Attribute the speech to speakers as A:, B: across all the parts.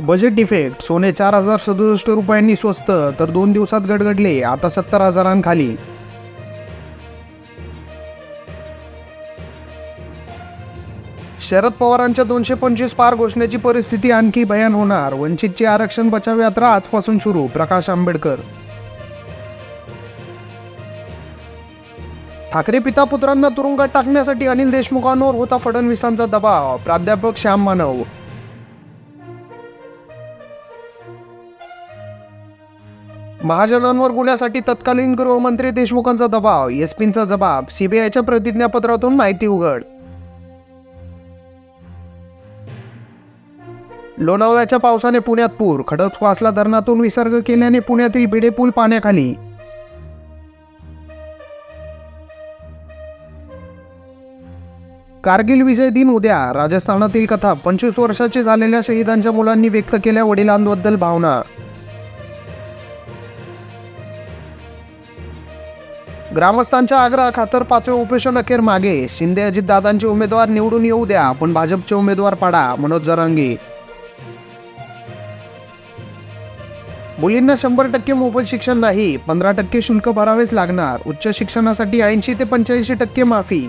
A: Budget defect. सोने चार हजार सदुसष्ट रुपयांनी स्वस्त तर दोन दिवसात गडगडले आता सत्तर हजारांखाली. शरद पवारांच्या दोनशे पंचवीस पार घोषणेची परिस्थिती आणखी भयान होणार. वंचितची आरक्षण बचाव यात्रा आजपासून सुरू. प्रकाश आंबेडकर. ठाकरे पिता पुत्रांना तुरुंगात टाकण्यासाठी अनिल देशमुखांवर होता फडणवीसांचा दबाव. प्राध्यापक श्याम मानव. महाजनांवर गुन्ह्यासाठी तत्कालीन गृहमंत्री देशमुखांचा दबाव एसपींचा जबाब सीबीआयच्या प्रतिज्ञापत्रातून माहिती उघड. लोणावळ्याच्या पावसाने पुण्यात पूर खडकवासला धरणातून विसर्ग केल्याने पुण्यातील भिडे पूल पाण्याखाली. कारगिल विजय दिन उद्या राजस्थानातील कथा पंचवीस वर्षाचे झालेल्या शहीदांच्या मुलांनी व्यक्त केल्या वडिलांबद्दल भावना. ग्रामस्थांच्या आग्रहाखातर पाचवे उपोषण अखेर मागे. शिंदे अजितदादांचे उमेदवार निवडून येऊ द्या पण भाजपचे उमेदवार पाडा मनोज जरांगे. मुलींना शंभर टक्के मोफत शिक्षण नाही पंधरा टक्के शुल्क भरावेच लागणार. उच्च शिक्षणासाठी ऐंशी ते पंच्याऐंशी टक्के माफी.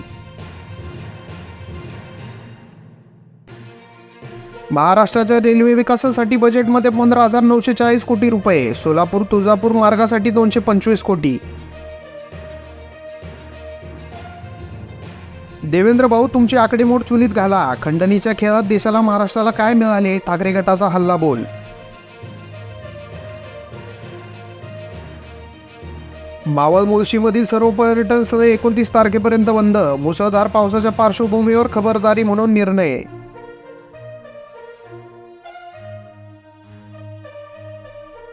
A: महाराष्ट्राच्या रेल्वे विकासासाठी बजेटमध्ये पंधरा हजार नऊशे चाळीस कोटी रुपये. सोलापूर तुळजापूर मार्गासाठी दोनशे पंचवीस कोटी. देवेंद्र भाऊ तुमची आकडेमोड चुलीत घाला. खंडणीच्या खेळात देशाला महाराष्ट्राला काय मिळाले? ठाकरे गटाचा हल्ला बोल. मावळ मुळशीमधील सर्व पर्यटन स्थळे एकोणतीस तारखेपर्यंत बंद. मुसळधार पावसाच्या पार्श्वभूमीवर खबरदारी म्हणून निर्णय.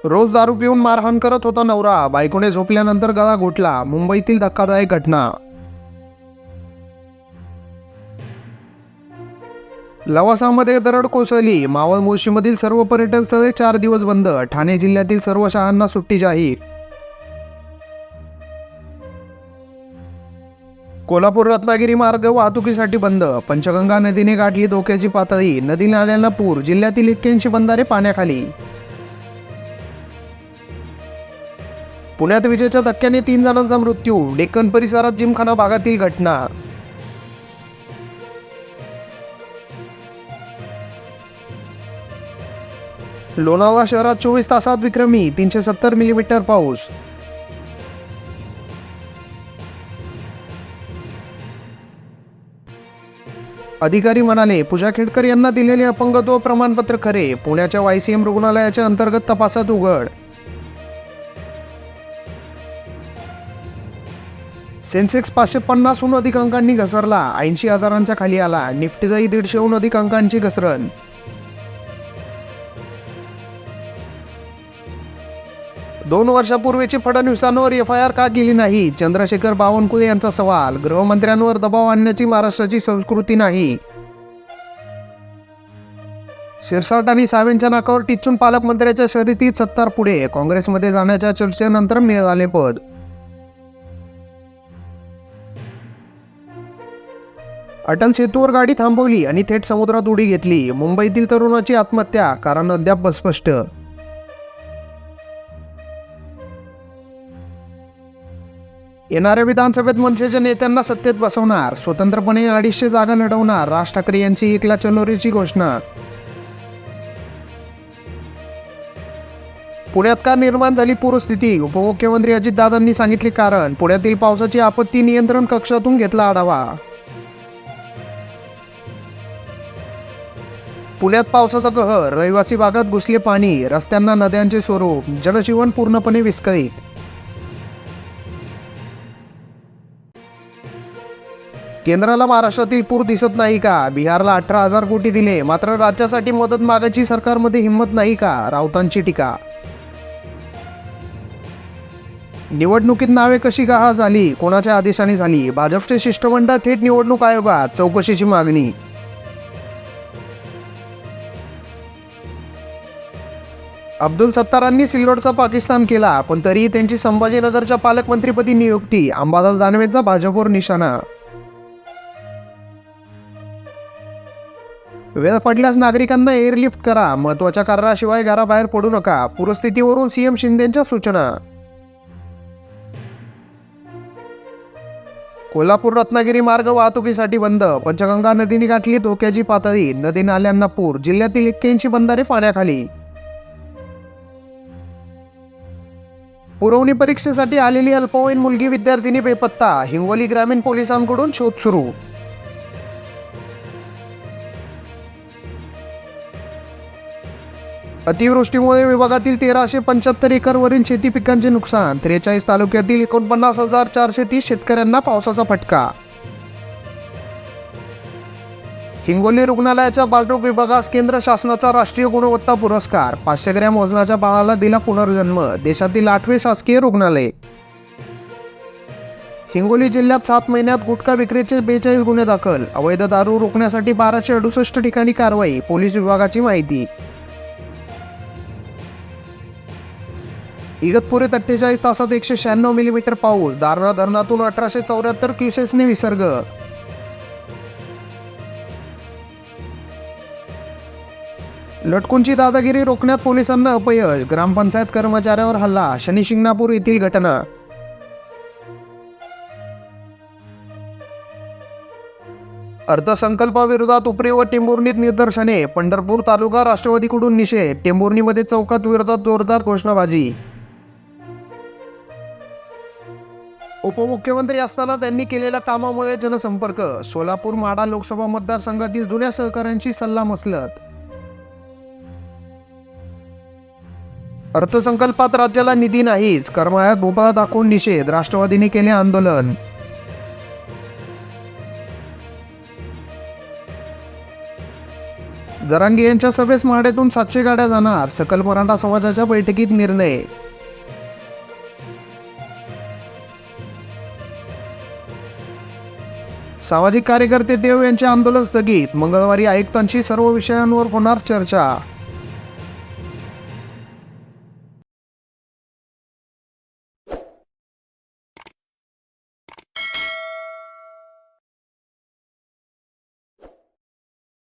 A: रोज दारू पिऊन मारहाण करत होता नवरा. बायकोने झोपल्यानंतर गळा घोटला. मुंबईतील धक्कादायक घटना. लवासामध्ये दरड कोसळली. मावळ मुळशीमधील सर्व पर्यटन स्थळे चार दिवस बंद. ठाणे जिल्ह्यातील सर्व शाळांना सुट्टी जाहीर. कोल्हापूर रत्नागिरी मार्ग वाहतुकीसाठी बंद. पंचगंगा नदीने गाठली धोक्याची पातळी. नदी नाल्यांना पूर. जिल्ह्यातील एक्क्याऐंशी बंधारे पाण्याखाली. पुण्यात विजेच्या धक्क्याने तीन जणांचा मृत्यू. डेक्कन परिसरात जिमखाना भागातील घटना लोणावळा शहरात चोवीस तासात विक्रमी तीनशे सत्तर मिलीमीटर पाऊस. अधिकारी म्हणाले पूजा खेडकर यांना दिलेले अपंगत्व प्रमाणपत्र खरे. पुण्याच्या वायसीएम रुग्णालयाच्या अंतर्गत तपासात उघड. सेन्सेक्स पाचशे पन्नासहून अधिक अंकांनी घसरला. ऐंशी हजारांच्या खाली आला. निफ्टीतही दीडशेहून अधिक अंकांची घसरण. दोन वर्षापूर्वीची फडणवीसांवर एफ आय आर का केली नाही? चंद्रशेखर बावनकुळे यांचा सवाल गृहमंत्र्यांवर दबाव आणण्याची महाराष्ट्राची संस्कृती नाही. शिरसाट आणि सावेंच्या नाकावर टिचून पालकमंत्र्याच्या शर्यतीत सत्तार पुढे काँग्रेसमध्ये जाण्याच्या चर्चेनंतर मिळाले पद. अटल सेतूवर गाडी थांबवली आणि थेट समुद्रात उडी घेतली. मुंबईतील तरुणाची आत्महत्या कारण अद्याप अस्पष्ट. येणाऱ्या विधानसभेत मनसेच्या नेत्यांना सत्तेत बसवणार स्वतंत्रपणे अडीचशे जागा लढवणार राज ठाकरे यांची एकला चलोरीची घोषणा. पुण्यात का निर्माण झाली पूरस्थिती? उपमुख्यमंत्री अजितदादांनी सांगितले कारण. पुण्यातील पावसाची आपत्ती नियंत्रण कक्षातून घेतला आढावा. पुण्यात पावसाचा कहर. रहिवासी भागात घुसले पाणी. रस्त्यांना नद्यांचे स्वरूप. जनजीवन पूर्णपणे विस्कळीत. केंद्राला महाराष्ट्रातील पूर दिसत नाही का? बिहारला अठरा हजार कोटी दिले. मात्र राज्यासाठी मदत मागायची सरकारमध्ये हिंमत नाही का? राऊतांची टीका. निवडणुकीत नावे कशी गहा झाली? कोणाच्या आदेशाने झाली? भाजपचे शिष्टमंडळ थेट निवडणूक आयोगात. चौकशीची मागणी. अब्दुल सत्तारांनी सिल्लोडचा पाकिस्तान केला पण तरीही त्यांची संभाजीनगरच्या पालकमंत्रीपदी नियुक्ती. अंबादास दानवेचा भाजपवर निशाणा. वेळ पडल्यास नागरिकांना एअरलिफ्ट करा. महत्त्वाच्या कारणाशिवाय घराबाहेर पडू नका. पूरस्थितीवरून सीएम शिंदेच्या सूचना. कोल्हापूर रत्नागिरी मार्ग वाहतुकीसाठी बंद. पंचगंगा नदीने गाठली धोक्याची पातळी. नदी नाल्यांना पूर. जिल्ह्यातील एक्क्याऐंशी बंधारे पाण्याखाली. पुरवणी परीक्षेसाठी आलेली अल्पवयीन मुलगी विद्यार्थिनी बेपत्ता. हिंगोली ग्रामीण पोलिसांकडून शोध सुरू. अतिवृष्टीमुळे विभागातील तेराशे पंच्याहत्तर एकरवरील शेती पिकांचे नुकसान त्रेचाळीस तालुक्यातील एकोणपन्नास हजार चारशे तीस शेतकऱ्यांना पावसाचा फटका. हिंगोली रुग्णालयाच्या बालरोग विभागास केंद्र शासनाचा राष्ट्रीय गुणवत्ता पुरस्कार पाचशे ग्रॅम वजनाच्या बाळाला दिला पुनर्जन्म देशातील आठवे शासकीय रुग्णालय. हिंगोली जिल्ह्यात सात महिन्यात गुटखा विक्रीचे बेचाळीस गुन्हे दाखल अवैध दारू रोखण्यासाठी बाराशे अडुसष्ट ठिकाणी कारवाई पोलीस विभागाची माहिती. इगतपुरीत अठ्ठेचाळीस तासात एकशे शहाण्णव मिलीमीटर पाऊस दारणा धरणातून अठराशे चौऱ्याहत्तर क्युसेसने विसर्ग. लटकूंची दादागिरी रोखण्यात पोलिसांना अपयश ग्रामपंचायत कर्मचाऱ्यावर हल्ला शनी शिंगणापूर येथील घटना. अर्थसंकल्पाविरोधात उपरी व टेंभुर्णीत निदर्शने पंढरपूर तालुका राष्ट्रवादीकडून निषेध टेंभुर्णीमध्ये चौकात विरोधात जोरदार घोषणाबाजी. उपमुख्यमंत्री असताना त्यांनी केलेल्या कामामुळे जनसंपर्क. सोलापूर माडा लोकसभा मतदारसंघातील जुन्या सहकाऱ्यांशी सल्ला मसलत. अर्थसंकल्पात राज्याला निधी नाहीच करमाळ्यात भोपाळा दाखवून निषेध राष्ट्रवादीने केले आंदोलन. जरांगे यांच्या सभेस माडेतून सातशे गाड्या जाणार सकल मराठा समाजाच्या बैठकीत निर्णय. सामाजिक कार्यकर्ते देव यांचे आंदोलन स्थगित मंगळवारी आयुक्तांशी सर्व विषयांवर होणार चर्चा.